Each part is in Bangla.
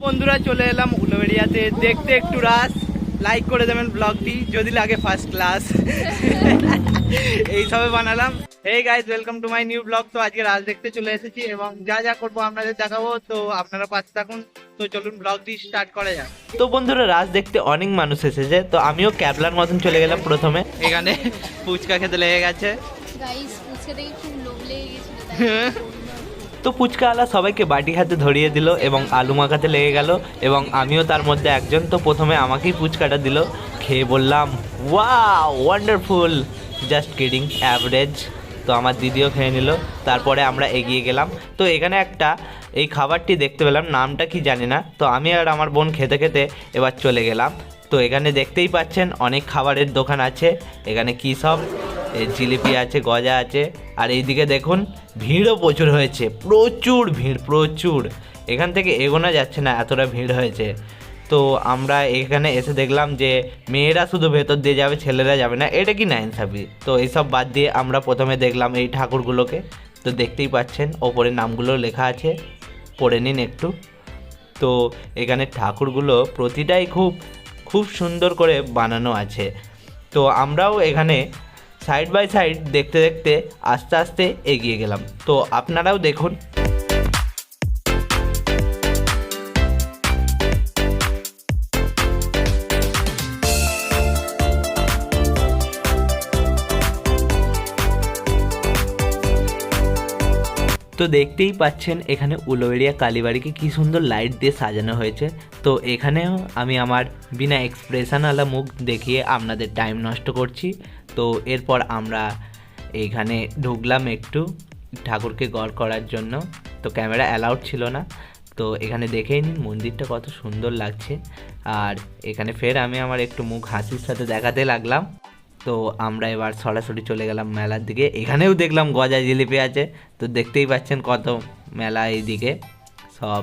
বন্ধুরা চলে এলাম উলোবেড়িয়াতে। দেখতে একটু রাস। লাইক করে দেবেন ব্লগটি যদি লাগে ফার্স্ট ক্লাস এইসবে বানালাম। এই guys welcome to my new blog তো আজকে রাজ দেখতে চলে এসেছি এবং যা যা করব আপনাদের দেখাবো তো আপনারা পাশে থাকুন। তো চলুন ব্লগটি স্টার্ট করা যাক। তো বন্ধুরা রাজ দেখতে অনেক মানুষ এসেছে তো আমিও ক্যাবলার মতন চলে গেলাম প্রথমে। এখানে ফুচকা খেতে লেগে গেছে। গাইস ফুচকা দেখে খুব লোভ লেগে গেছিল তো ফুচকাওয়ালা সবাইকে বাটি হাতে ধরিয়ে দিল এবং আলু মাখাতে লেগে গেল এবং আমিও তার মধ্যে একজন তো প্রথমে আমাকেই ফুচকাটা দিল। খেয়ে বললাম ওয়া ওয়ান্ডারফুল জাস্ট কিডিং অ্যাভারেজ তো আমার দিদিও খেয়ে নিল। তারপরে আমরা এগিয়ে গেলাম। তো এখানে একটা এই খাবারটি দেখতে পেলাম, নামটা কি জানি না। তো আমি আর আমার বোন খেতে খেতে এবার চলে গেলাম। তো এখানে দেখতেই পাচ্ছেন, অনেক খাবারের দোকান আছে। এখানে কী সব? জিলিপি আছে, গজা আছে। আর এইদিকে দেখুন, ভিড়ও প্রচুর হয়েছে। প্রচুর ভিড়, প্রচুর। এখান থেকে এগোনো যাচ্ছে না, এতটা ভিড় হয়েছে। তো আমরা এখানে এসে দেখলাম যে, মেয়েরা শুধু ভেতর দিয়ে যাবে, ছেলেরা যাবে না, এটা কি না ইনসাফি তো এইসব বাদ দিয়ে আমরা প্রথমে দেখলাম এই ঠাকুরগুলোকে। তো দেখতেই পাচ্ছেন, ওপরে নামগুলো লেখা আছে। পড়ে নিন একটু। তো এখানে ঠাকুরগুলো প্রতিটাই খুব খুব সুন্দর করে বানানো আছে। তো আমরাও এখানে সাইড বাই সাইড দেখতে দেখতে আস্তে আস্তে এগিয়ে গেলাম। তো আপনারাও দেখুন। তো দেখতেই পাচ্ছেন, এখানে উলোবেড়িয়া কালীবাড়িকে কি সুন্দর লাইট দিয়ে সাজানো হয়েছে। তো এখানেও আমি আমার বিনা এক্সপ্রেশনওয়ালা মুখ দেখিয়ে আপনাদের টাইম নষ্ট করছি। তো এরপর আমরা এখানে ঢুকলাম একটু ঠাকুরকে গড় করার জন্য। তো ক্যামেরা অ্যালাউড ছিল না। তো এখানে দেখেই নিন, মন্দিরটা কত সুন্দর লাগছে। আর এখানে ফের আমি আমার একটু মুখ হাসির সাথে দেখাতে লাগলাম। তো আমরা এবার সরাসরি চলে গেলাম মেলার দিকে। এখানেও দেখলাম গজা জিলিপি আছে। তো দেখতেই পাচ্ছেন কত মেলা এইদিকে। সব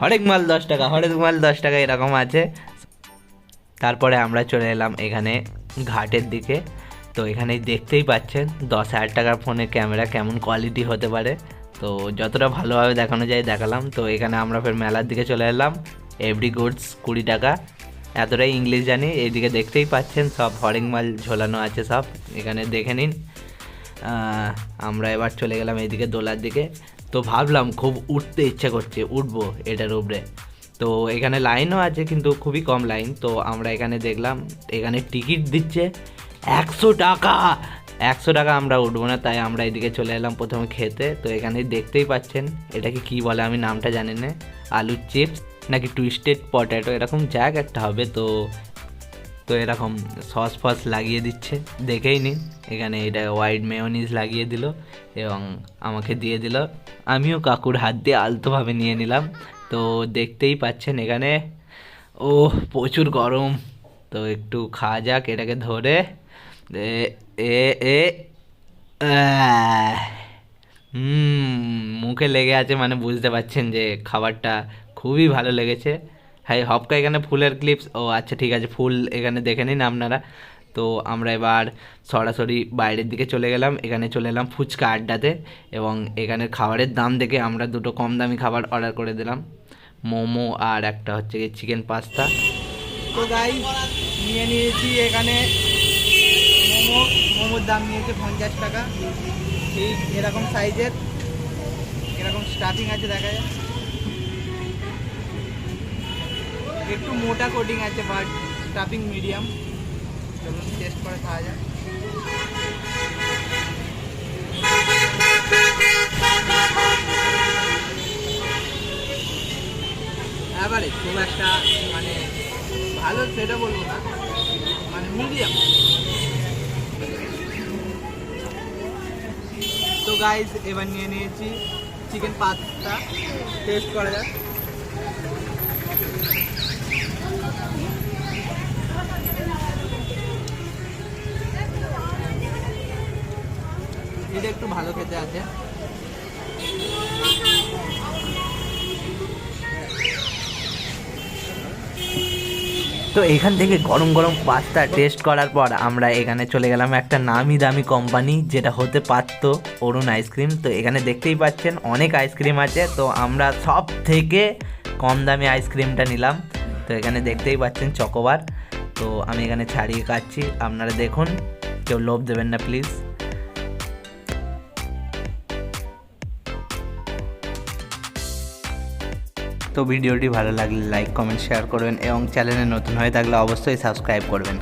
হরেক মাল দশ টাকা, হরেক মাল দশ টাকা এরকম আছে। তারপরে আমরা চলে এলাম এখানে ঘাটের দিকে। তো এখানে দেখতেই পাচ্ছেন, দশ হাজার টাকার ফোনের ক্যামেরা কেমন কোয়ালিটি হতে পারে। তো যতটা ভালোভাবে দেখানো যায় দেখালাম। তো এখানে আমরা ফের মেলার দিকে চলে এলাম এভরি গুডস কুড়ি টাকা। এতটাই ইংলিশ জানি, এইদিকে দেখতেই পাচ্ছেন সব হরেক মাল ঝোলানো আছে সব। এখানে দেখে নিন আমরা এবার চলে গেলাম এইদিকে দোলার দিকে। তো ভাবলাম খুব উঠতে ইচ্ছা করছে, উঠবো এটার উপরে। তো এখানে লাইনও আছে কিন্তু খুবই কম লাইন তো আমরা এখানে দেখলাম, এখানে টিকিট দিচ্ছে একশো টাকা। একশো টাকা আমরা উঠবো না, তাই আমরা এদিকে চলে এলাম প্রথমে খেতে। তো এখানে দেখতেই পাচ্ছেন, এটাকে কি বলে আমি নামটা জানি না। আলুর চিপস নাকি টুইস্টেড পটেটো এরকম জ্যাক একটা হবে তো। তো এরকম সস ফস লাগিয়ে দিচ্ছে, দেখেই নিন। এখানে এটা হোয়াইট মেয়নিজ লাগিয়ে দিল এবং আমাকে দিয়ে দিল। আমিও কাকুর হাত দিয়ে আলতোভাবে নিয়ে নিলাম। তো দেখতেই পাচ্ছেন এখানে ও প্রচুর গরম। তো একটু খাওয়া যাক এটাকে ধরে। এ মুখে লেগে আছে মানে বুঝতে পারছেন যে খাবারটা খুবই ভালো লেগেছে। হ্যাঁ হপকা এখানে ফুলের ক্লিপস ও আচ্ছা ঠিক আছে, ফুল এখানে দেখে নিন আপনারা। তো আমরা এবার সরাসরি বাইরের দিকে চলে গেলাম। এখানে চলে এলাম ফুচকা আড্ডাতে এবং এখানে খাবারের দাম দেখে আমরা দুটো কম দামি খাবার অর্ডার করে দিলাম। মোমো আর একটা হচ্ছে চিকেন পাস্তা তো গাই নিয়ে নিয়েছি এখানে মোমো মোমোর দাম নিয়েছে পঞ্চাশ টাকা। এই এরকম সাইজের, এরকম স্টাফিং আছে দেখা যায়। একটু মোটা কোটিং আছে বাট স্টাফিং মিডিয়াম চলুন টেস্ট করে খাওয়া যায় খুব একটা মানে ভালো সেটা বলব না। মানে মিডিয়াম তো গাইস এবার নিয়ে নিয়েছি চিকেন পাস্তা। টেস্ট করা যাক। এটা একটু ভালো খেতে আছে। তো এখান থেকে গরম গরম পাস্তা টেস্ট করার পর আমরা এখানে চলে গেলাম একটা নামি দামি কোম্পানি যেটা হতে পারত অরুণ আইসক্রিম তো এখানে দেখতেই পাচ্ছেন অনেক আইসক্রিম আছে। তো আমরা সব থেকে কম দামি আইসক্রিমটা নিলাম। তো এখানে দেখতেই পাচ্ছেন চকোবার তো আমি এখানে ছাড়িয়ে কাটছি আপনারা দেখুন, কেউ লোভ দেবেন না প্লিজ তো ভিডিওটি ভালো লাগলে লাইক কমেন্ট শেয়ার করবেন এবং চ্যানেলে নতুন হয়ে থাকলে অবশ্যই সাবস্ক্রাইব করবেন।